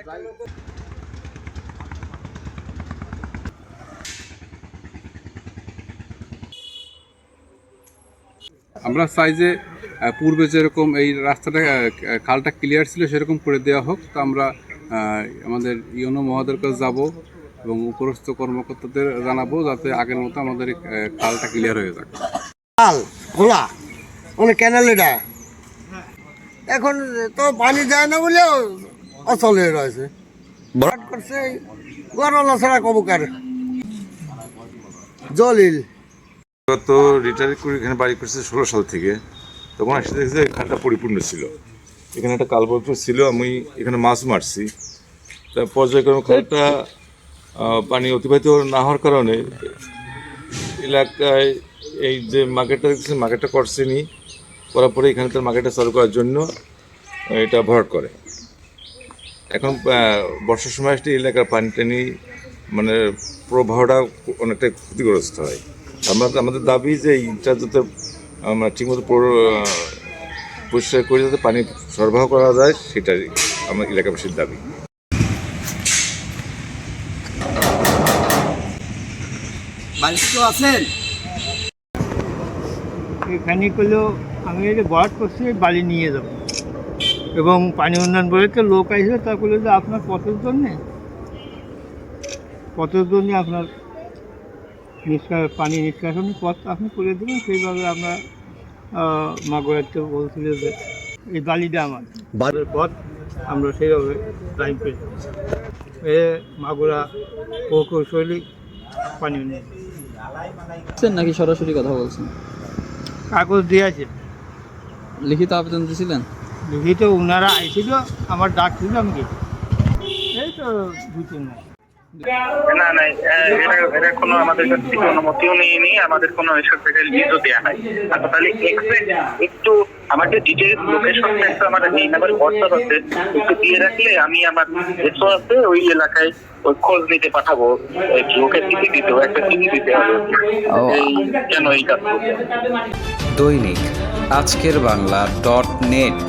আমরা চাই যে পূর্বে যেরকম এই রাস্তাটা খালটা ক্লিয়ার ছিল, সেরকম করে দেওয়া হোক। তো আমরা আমাদের ইউনো মহাদের কাছে যাব এবং উপরস্থ কর্মকর্তাদের জানাব যাতে আগের মতো আমাদের খালটা ক্লিয়ার হয়ে যাক। খাল খোলা এটা এখন তো পানি যায় না বলে অচল হয়ে রয়েছে ভরাট করছে গরলা ছাড়া কবকার জলিল। গত রিটায়ার করে এখানে বাড়ি করছে ষোলো সাল থেকে। তখন আসতে দেখছি যে খালটা পরিপূর্ণ ছিল। এখানে একটা কালবর্ষ ছিল আমি এখানে মাছ মারছি। তা পর্যায়ক্রমে খালটা পানি অতিবাহিত না হওয়ার কারণে এলাকায় এই যে মার্কেটটা দেখছেন মার্কেটটা করছেনি করার পরে এখানে তার মার্কেটটা চালু করার জন্য এটা ভরাট করে। এখন বর্ষার সময় আসলে এলাকার পানি টানি মানে প্রবাহটা অনেকটা ক্ষতিগ্রস্ত হয়। আমরা আমাদের দাবি যে এইটা যাতে আমরা ঠিকমতো পরিষ্কার করে যাতে পানি সরবরাহ করা যায় সেটাই আমার এলাকাবাসীর দাবি। এখানে করলেও আমি এটা বরাদ করছি বালি নিয়ে যাব। এবং পানি উন্নয়ন বলে লোক আসবে তা করলে যে আপনার পথের জন্যে পথের জন্যে আপনার নিষ্কা পানি নিষ্কাশনের পথ আপনি করে দেবেন। সেইভাবে আমরা মাগুরাতে বলছিল যে এই বালিটা আমার বালের পথ আমরা সেইভাবে লাইন পেয়ে যাব। এ মাগুরা প্রকৌশলী পানি উন্নয়ন। নাকি সরাসরি কথা বলছেন? কাগজ দিয়েছে লিখিত আবেদন দিয়েছিলেন লিখিত ওনারা আইছিল আমার ডাক ছিল আমি গেছি এই তো দু তিন মাস। না না এটা এটা কোনো আমাদের কাছ থেকে অনুমতিও নিয়ে আমাদের কোনো এসব জায়গায় লিজও দেওয়া হয় আচ্ছা তাহলে এক্সপ্রেস একটু আমাকে ডিটেলস লোকেশনটা একটু আমার এই নাম্বার হোয়াটসঅ্যাপ আছে একটু দিয়ে রাখলে আমি আমার এসও আছে ওই এলাকায় ওই খোঁজ নিতে পাঠাবো। ওকে চিঠি দিতে হবে একটা চিঠি দিতে হবে। এই কেন এই কাজ দৈনিক আজকের বাংলা ডট নেট